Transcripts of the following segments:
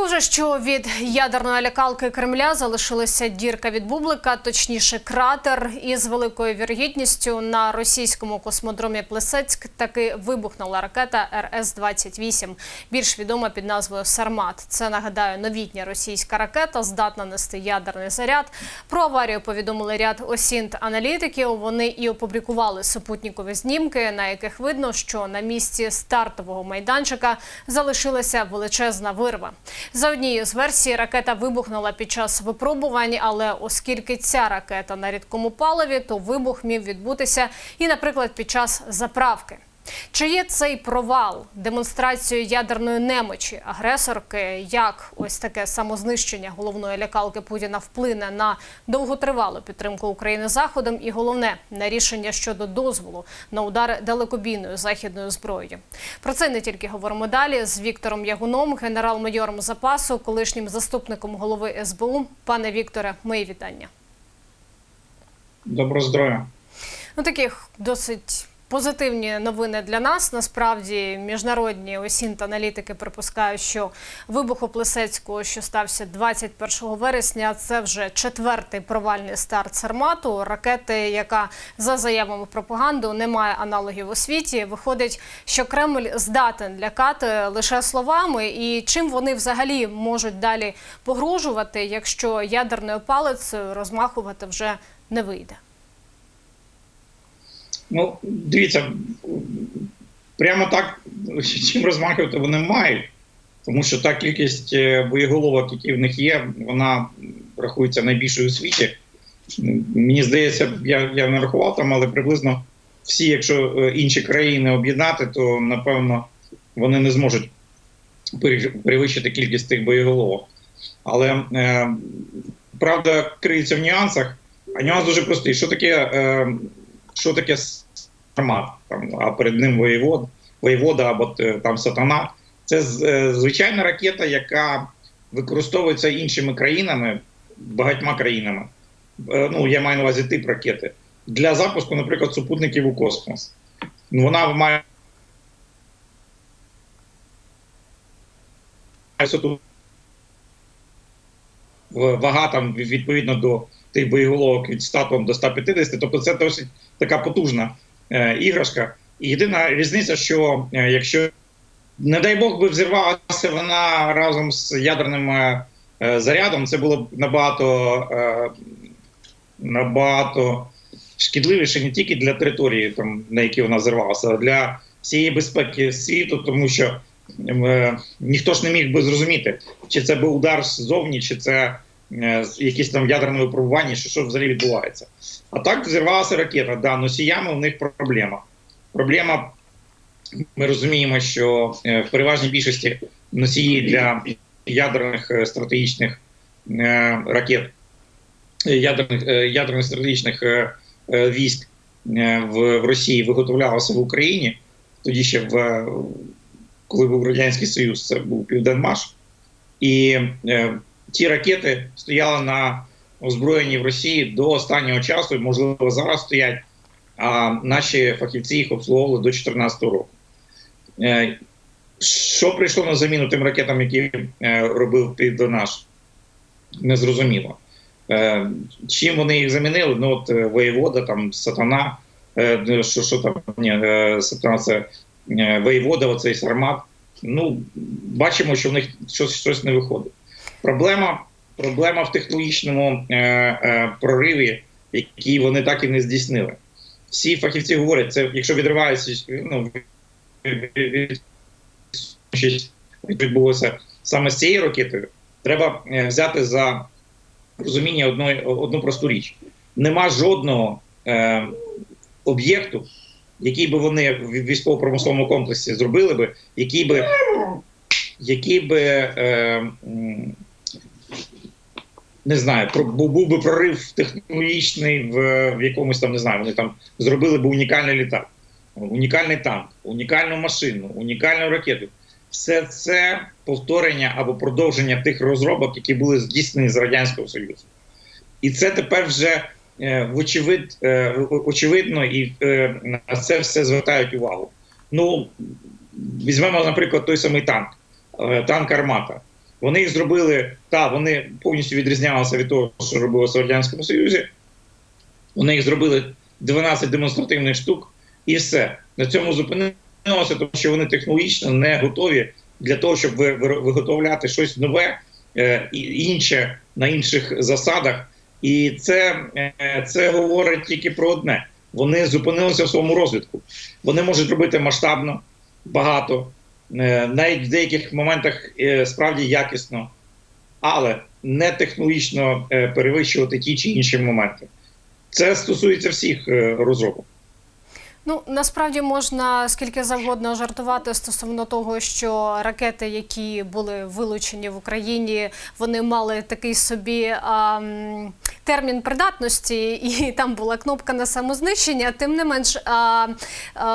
Схоже, що від ядерної лякалки Кремля залишилася дірка від бублика, точніше, кратер. Із великою вірогідністю на російському космодромі Плесецьк таки вибухнула ракета РС-28, більш відома під назвою Сармат. Це нагадаю новітня російська ракета, здатна нести ядерний заряд. Про аварію повідомили ряд осінт аналітиків. Вони і опублікували супутникові знімки, на яких видно, що на місці стартового майданчика залишилася величезна вирва. За однією з версій, ракета вибухнула під час випробувань, але оскільки ця ракета на рідкому паливі, то вибух міг відбутися і, наприклад, під час заправки. Чи є цей провал демонстрацією ядерної немочі агресорки? Як ось таке самознищення головної лякалки Путіна вплине на довготривалу підтримку України заходом, і головне на рішення щодо дозволу на удари далекобійною західною зброєю? Про це не тільки говоримо далі з Віктором Ягуном, генерал-майором запасу, колишнім заступником голови СБУ. Пане Вікторе, мої вітання. Доброго здоров'я. Ну таких досить. Позитивні новини для нас насправді міжнародні осінт аналітики припускають, що вибух у Плесецьку, що стався 21 вересня, це вже четвертий провальний старт Сармату. Ракети, яка за заявами пропаганди не має аналогів у світі. Виходить, що Кремль здатен лякати лише словами, і чим вони взагалі можуть далі погрожувати, якщо ядерною палицею розмахувати вже не вийде. Ну, дивіться, прямо так, чим розмахувати вони мають, тому що та кількість е, боєголовок, які в них є, вона рахується найбільшою у світі. Мені здається, я я не рахував там, але приблизно всі, якщо е, інші країни об'єднати, то напевно вони не зможуть перевищити кількість тих боєголовок. Але е, правда криється в нюансах, а нюанс дуже простий. Що таке? Е, що таке формат, там, а перед ним воєвод, воєвода або там сатана. Це звичайна ракета, яка використовується іншими країнами, багатьма країнами. Ну, я маю на увазі тип ракети для запуску, наприклад, супутників у космос. Вона має вага там відповідно до тих боєголовок від 100 тонн до 150, тобто це досить така потужна е, іграшка. І єдина різниця, що е, якщо, не дай Бог, би взірвалася вона разом з ядерним е, зарядом, це було б набагато е, набагато шкідливіше не тільки для території, там, на якій вона взірвалася, а для всієї безпеки світу, тому що е, ніхто ж не міг би зрозуміти, чи це був удар ззовні, чи це. Е, якісь там ядерне випробування, що що взагалі відбувається. А так зірвалася ракета. Да, носіями у них проблема. Проблема, ми розуміємо, що е, в переважній більшості носії для ядерних е, стратегічних ракет, ядерних ядерних стратегічних військ в Росії виготовлялися в Україні. Тоді ще в коли був Радянський Союз, це був Південмаш. І ті ракети стояли на озброєнні в Росії до останнього часу, і, можливо, зараз стоять. А наші фахівці їх обслуговували до 2014 року. Е, що прийшло на заміну тим ракетам, які е, робив Південаш? Незрозуміло. Е, чим вони їх замінили? Ну, от воєвода, там сатана, що що там ні, сатана це воєвода, оцей сармат. Ну, бачимо, що в них щось, щось не виходить. Проблема проблема в технологічному е, е, прориві, який вони так і не здійснили. Всі фахівці говорять, це якщо відривається, ну, відбулося саме з цією ракетою, треба е, взяти за розуміння одної, одну просту річ. Нема жодного е, об'єкту, який би вони в військово-промисловому комплексі зробили би, який би який би е, не знаю, про був би прорив технологічний в, в якомусь там, не знаю, вони там зробили б унікальний літак, унікальний танк, унікальну машину, унікальну ракету. Все це повторення або продовження тих розробок, які були здійснені з Радянського Союзу. І це тепер вже е, вочевид, е, очевидно, і е, на це все звертають увагу. Ну, візьмемо, наприклад, той самий танк, танк Армата. Вони їх зробили, та вони повністю відрізнялися від того, що робилося в Радянському Союзі. Вони їх зробили 12 демонстративних штук, і все. На цьому зупинилося, тому що вони технологічно не готові для того, щоб ви- ви- виготовляти щось нове е, і інше на інших засадах. І це, е, це говорить тільки про одне: вони зупинилися в своєму розвитку. Вони можуть робити масштабно, багато, навіть в деяких моментах е, справді якісно, але не технологічно е, перевищувати ті чи інші моменти. Це стосується всіх е, розробок. Ну насправді можна скільки завгодно жартувати стосовно того, що ракети, які були вилучені в Україні, вони мали такий собі а, термін придатності, і там була кнопка на самознищення. Тим не менш,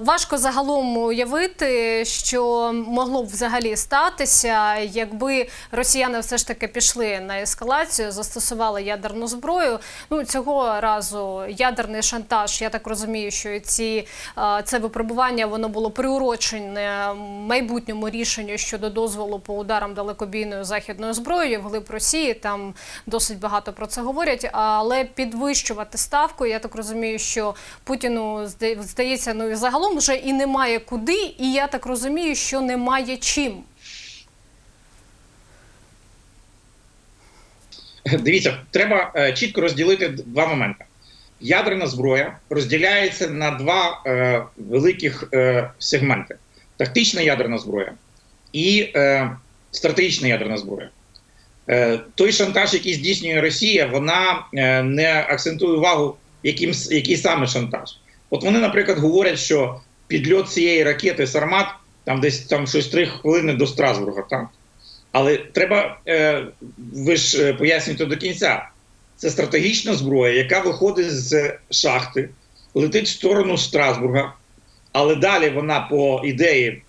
важко загалом уявити, що могло б взагалі статися, якби росіяни все ж таки пішли на ескалацію, застосували ядерну зброю. Ну цього разу ядерний шантаж. Я так розумію, що ці це випробування воно було приурочене майбутньому рішенню щодо дозволу по ударам далекобійною західною зброєю в глиб Росії. Там досить багато про це говорять. Але підвищувати ставку, я так розумію, що Путіну здається, ну загалом вже і немає куди, і я так розумію, що немає чим. Дивіться, треба е, чітко розділити два моменти. Ядерна зброя розділяється на два е, великих е, сегменти: тактична ядерна зброя і е, стратегічна ядерна зброя. Е, той шантаж, який здійснює Росія, вона е, не акцентує увагу, яким, який саме шантаж. От вони, наприклад, говорять, що підльот цієї ракети Сармат там десь там щось три хвилини до Страсбурга. Так? Але треба, е, ви ж пояснюєте до кінця. Це стратегічна зброя, яка виходить з шахти, летить в сторону Страсбурга, але далі вона по ідеї,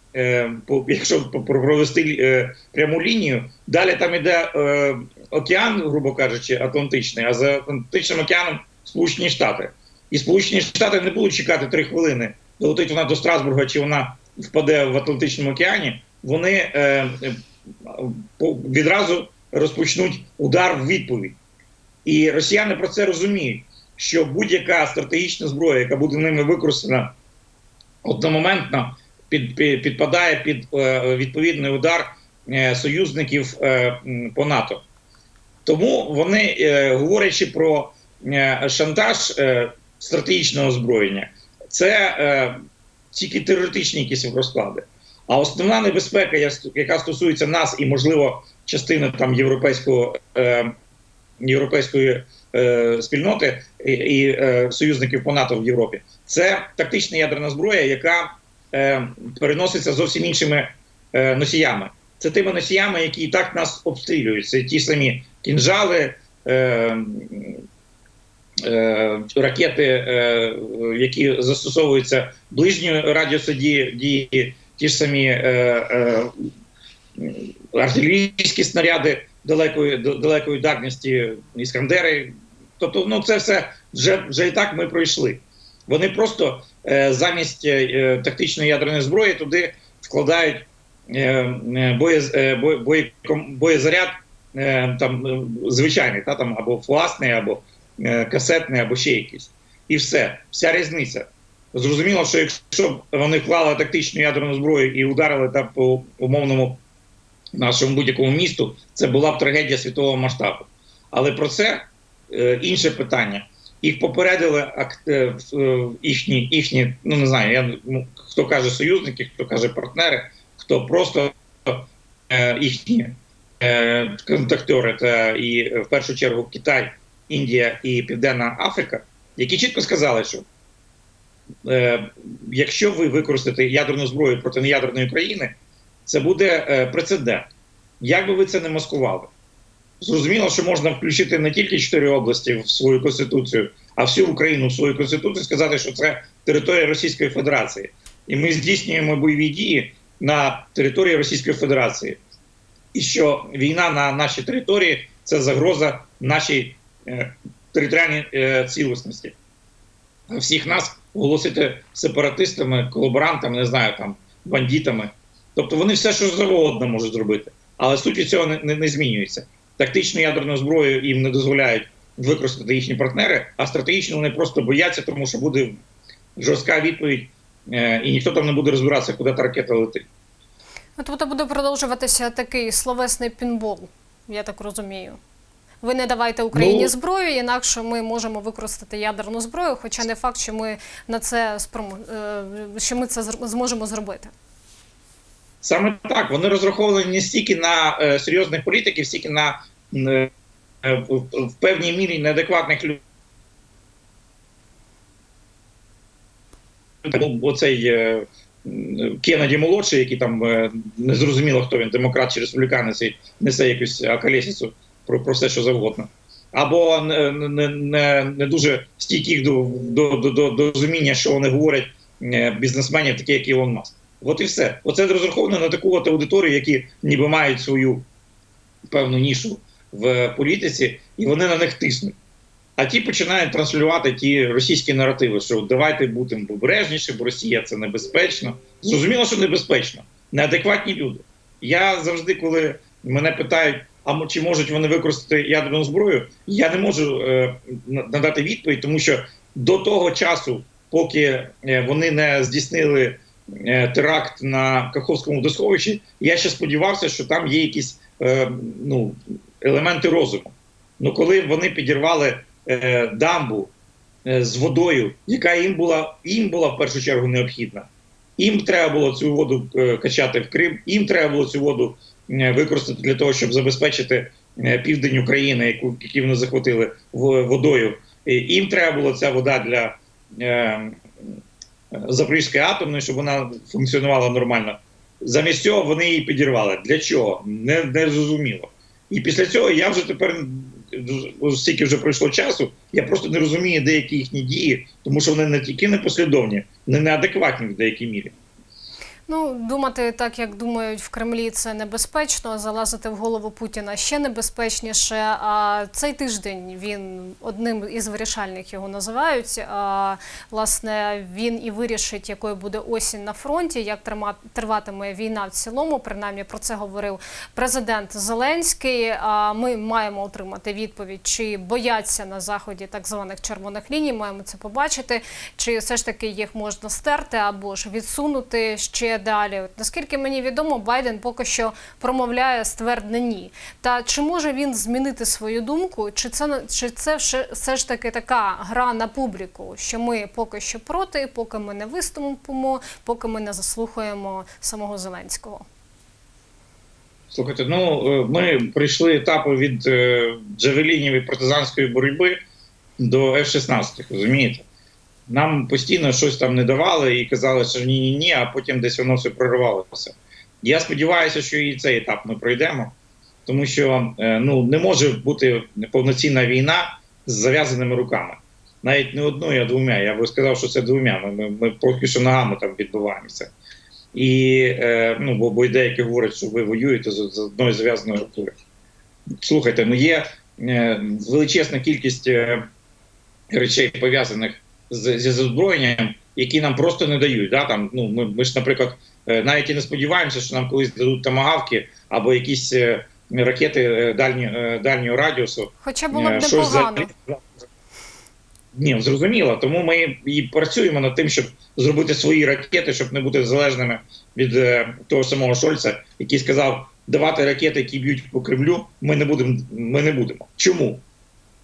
якщо по- провести е, пряму лінію, далі там іде е, океан, грубо кажучи, Атлантичний, а за Атлантичним океаном Сполучені Штати. І Сполучені Штати не будуть чекати три хвилини, долетить вона до Страсбурга, чи вона впаде в Атлантичному океані. Вони е, е, відразу розпочнуть удар в відповідь. І росіяни про це розуміють, що будь-яка стратегічна зброя, яка буде ними використана одномоментно, під, під, підпадає під е, відповідний удар е, союзників е, по НАТО. Тому вони, говорячи про шантаж стратегічного озброєння, це тільки теоретичні якісь розклади. А основна небезпека, яка стосується нас і, можливо, частини там європейського е, європейської е, спільноти і, і е, союзників по НАТО в Європі, це тактична ядерна зброя, яка е, переноситься зовсім іншими е, носіями. Це тими носіями, які і так нас обстрілюють. Це ті самі кінжали, е, е, ракети, е, які застосовуються ближньої радіусу дії, ті ж самі е, е, артилерійські снаряди далекої, далекої дальності, іскандери. Тобто, ну це все вже, вже і так ми пройшли. Вони просто замість е, тактичної ядерної зброї туди вкладають е, е, е, боєзаряд е, там, е, звичайний, та, там, або власний, або е, касетний, або ще якийсь. І все, вся різниця. Зрозуміло, що якщо б вони вклали тактичну ядерну зброю і ударили там по умовному нашому будь-якому місту, це була б трагедія світового масштабу. Але про це е, інше питання. Їх попередили е, е, їхні, їхні, ну не знаю, я, ну, хто каже союзники, хто каже партнери, хто просто е, їхні контактори, та і в першу чергу Китай, Індія і Південна Африка, які чітко сказали, що якщо ви використаєте ядерну зброю проти неядерної країни, це буде прецедент. Як би ви це не маскували? Зрозуміло, що можна включити не тільки чотири області в свою конституцію, а всю Україну в свою конституцію, сказати, що це територія Російської Федерації, і ми здійснюємо бойові дії на території Російської Федерації, і що війна на нашій території це загроза нашій е, територіальній е, цілісності. Всіх нас оголосити сепаратистами, колаборантами, не знаю, там бандитами. Тобто вони все, що завгодно можуть зробити. Але суть цього не, не, не змінюється. Тактичну ядерну зброю їм не дозволяють використати їхні партнери, а стратегічно вони просто бояться, тому що буде жорстка відповідь, е, і ніхто там не буде розбиратися, куди та ракета летить. Тобто буде продовжуватися такий словесний пінбол, я так розумію. Ви не давайте Україні Ну- зброю, інакше ми можемо використати ядерну зброю, хоча не факт, що ми на це спромо... е, що ми це зможемо зробити. Саме так вони розраховані не стільки на е, серйозних політиків, стільки на е, е, в, в певній мірі неадекватних людей. Оцей е, Кеннеді молодший, який там е, не зрозуміло, хто він, демократ чи республіканець, і несе якусь акалесицю про, про все, що завгодно. Або не, не, не, дуже стійких до, до, до, до, до розуміння, що вони говорять е, бізнесменів, такі як Ілон Маск. От і все. Оце розраховано на таку от аудиторію, які ніби мають свою певну нішу в політиці, і вони на них тиснуть. А ті починають транслювати ті російські наративи, що давайте будемо обережніше, бо Росія це небезпечно. Зрозуміло, що небезпечно. Неадекватні люди. Я завжди, коли мене питають, а чи можуть вони використати ядерну зброю, я не можу е, надати відповідь, тому що до того часу, поки е, вони не здійснили теракт на Каховському водосховищі, я ще сподівався, що там є якісь е, ну, елементи розуму. Ну, коли вони підірвали е, дамбу е, з водою, яка їм була, їм була в першу чергу необхідна, їм треба було цю воду е, качати в Крим, їм треба було цю воду е, використати для того, щоб забезпечити е, південь України, яку які вони захватили в- водою. І Їм треба було ця вода для е, Запорізької атомної, щоб вона функціонувала нормально. Замість цього вони її підірвали. Для чого? Не, не зрозуміло. І після цього я вже тепер, стільки вже пройшло часу, я просто не розумію деякі їхні дії, тому що вони не тільки непослідовні, вони неадекватні в деякій мірі. Ну, думати так, як думають в Кремлі, це небезпечно. Залазити в голову Путіна ще небезпечніше. А цей тиждень він одним із вирішальних його називають. А, власне, він і вирішить, якою буде осінь на фронті, як триватиме війна в цілому. Принаймні про це говорив президент Зеленський. А ми маємо отримати відповідь, чи бояться на заході так званих червоних ліній. Маємо це побачити, чи все ж таки їх можна стерти або ж відсунути ще далі. Наскільки мені відомо, Байден поки що промовляє ствердне ні. Та чи може він змінити свою думку? Чи це чи це все ж таки така гра на публіку, що ми поки що проти, поки ми не виступимо, поки ми не заслухаємо самого Зеленського? Слухайте, ну е, ми пройшли етапи від е, джавелінів і партизанської боротьби до F-16, розумієте? Нам постійно щось там не давали і казали, що ні, ні, ні, а потім десь воно все проривалося. Я сподіваюся, що і цей етап ми пройдемо, тому що е, ну, не може бути повноцінна війна з зав'язаними руками. Навіть не одною, а двома. Я би сказав, що це двома. Ми, ми, ми поки що ногами там відбуваємося. І е, ну, бо, бо деякі говорять, що ви воюєте з, з одною зав'язаною рукою. Слухайте, ну є е, величезна кількість е, речей пов'язаних з, зі озброєнням, які нам просто не дають. Да? Там, ну, ми, ми ж, наприклад, е, навіть і не сподіваємося, що нам колись дадуть тамагавки або якісь е, ракети е, дальні, е, дальнього радіусу. Хоча було б непогано. за- Ні, зрозуміло. Тому ми і працюємо над тим, щоб зробити свої ракети, щоб не бути залежними від е, того самого Шольца, який сказав, давати ракети, які б'ють по Кремлю, ми не будемо. Ми не будемо. Чому?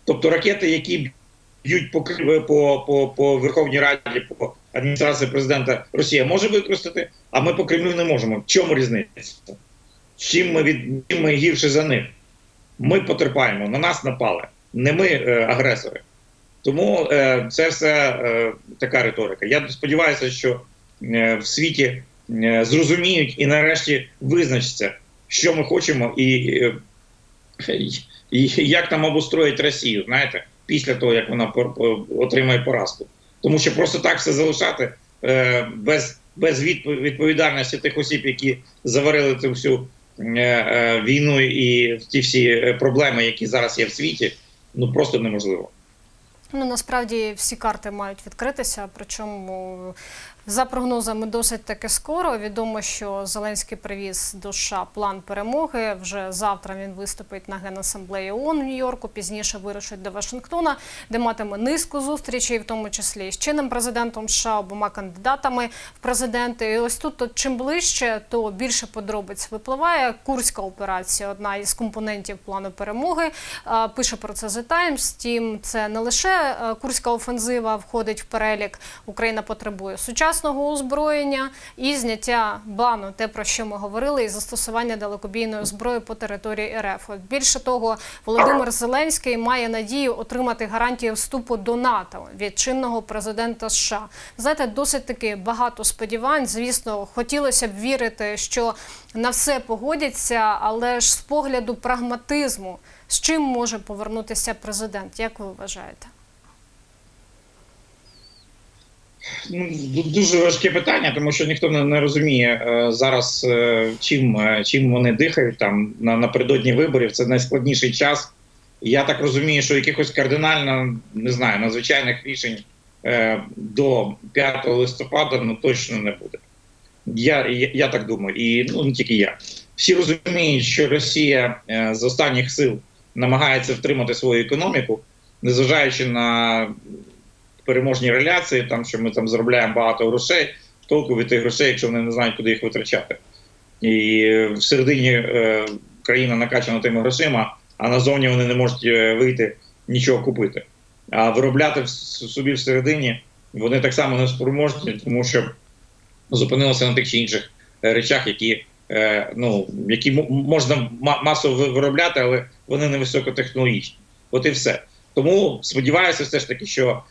Тобто ракети, які б'ють по Кр- по, по, по Верховній Раді, по адміністрації президента Росія може використати, а ми по Кремлю не можемо. В чому різниця? Чим ми від чим ми гірше за них? Ми потерпаємо, на нас напали, не ми е, агресори. Тому е, це все е, така риторика. Я сподіваюся, що е, в світі е, зрозуміють і нарешті визначаться, що ми хочемо, і, е, і як нам обустроїть Росію, знаєте, після того, як вона отримає поразку. Тому що просто так все залишати е, без, без відповідальності тих осіб, які заварили цю всю е, е, війну і ті всі проблеми, які зараз є в світі, ну просто неможливо. Ну насправді всі карти мають відкритися, причому За прогнозами, досить таки скоро. Відомо, що Зеленський привіз до США план перемоги. Вже завтра він виступить на генасамблеї ООН у Нью-Йорку. Пізніше вирушить до Вашингтона, де матиме низку зустрічей, в тому числі з чинним президентом США, обома кандидатами в президенти. І ось тут, то чим ближче, то більше подробиць випливає. Курська операція одна із компонентів плану перемоги. Пише про це The Times. Втім, це не лише е, курська офензива входить в перелік. Україна потребує сучасного озброєння і зняття бану, те про що ми говорили, і застосування далекобійної зброї по території РФ. От Більше того, Володимир Зеленський має надію отримати гарантії вступу до НАТО від чинного президента США. Знаєте, досить таки багато сподівань. Звісно, хотілося б вірити, що на все погодяться, але ж з погляду прагматизму, з чим може повернутися президент? Як ви вважаєте? Ну, ду- дуже важке питання, тому що ніхто не, розуміє е, зараз, е, чим, е, чим вони дихають там на, напередодні виборів. Це найскладніший час. Я так розумію, що якихось кардинально не знаю, надзвичайних рішень до 5 листопада ну точно не буде. Я, я, я так думаю, і ну не тільки я. Всі розуміють, що Росія з останніх сил намагається втримати свою економіку, незважаючи на переможні реляції, там що ми там заробляємо багато грошей, толку від тих грошей, якщо вони не знають, куди їх витрачати. І всередині е, країна накачана тими грошима, а назовні вони не можуть е, вийти нічого купити. А виробляти в собі всередині вони так само не спроможні, тому що зупинилися на тих чи інших е, речах, які, е, ну, які можна масово виробляти, але вони не високотехнологічні. От і все. Тому сподіваюся, все ж таки, що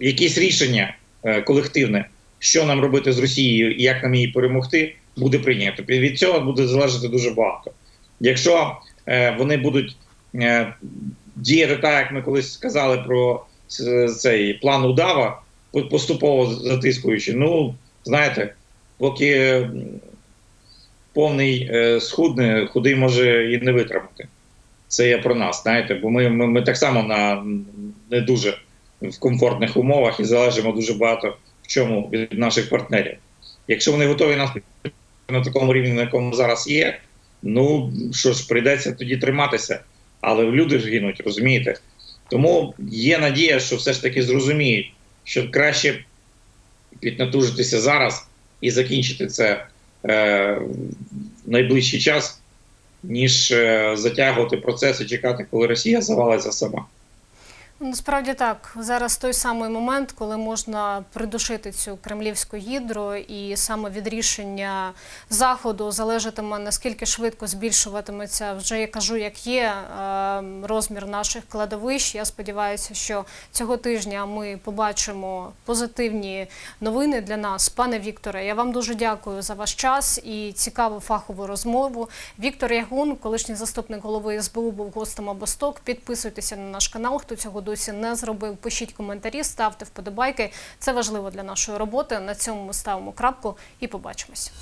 якесь рішення е, колективне, що нам робити з Росією і як нам її перемогти, буде прийнято. Від цього буде залежати дуже багато. Якщо е, вони будуть е, діяти так, як ми колись сказали про цей план удава, поступово затискуючи, ну знаєте, поки повний е, схудне, худий може і не витримати. Це є про нас, знаєте, бо ми, ми, ми так само на не дуже в комфортних умовах і залежимо дуже багато в чому від наших партнерів. Якщо вони готові нас на такому рівні, на якому зараз є, ну що ж, прийдеться тоді триматися. Але люди ж гинуть, розумієте? Тому є надія, що все ж таки зрозуміють, що краще піднатужитися зараз і закінчити це е, в найближчий час, ніж е, затягувати процес і чекати, коли Росія завалиться сама. Насправді так. Зараз той самий момент, коли можна придушити цю кремлівську гідру, і саме від рішення заходу залежатиме наскільки швидко збільшуватиметься. Вже я кажу, як є е, розмір наших кладовищ. Я сподіваюся, що цього тижня ми побачимо позитивні новини для нас. Пане Вікторе, я вам дуже дякую за ваш час і цікаву фахову розмову. Віктор Ягун, колишній заступник голови СБУ, був гостем обосток. Підписуйтеся на наш канал, хто цього досі не зробив. Пишіть коментарі, ставте вподобайки. Це важливо для нашої роботи. На цьому ми ставимо крапку і побачимось.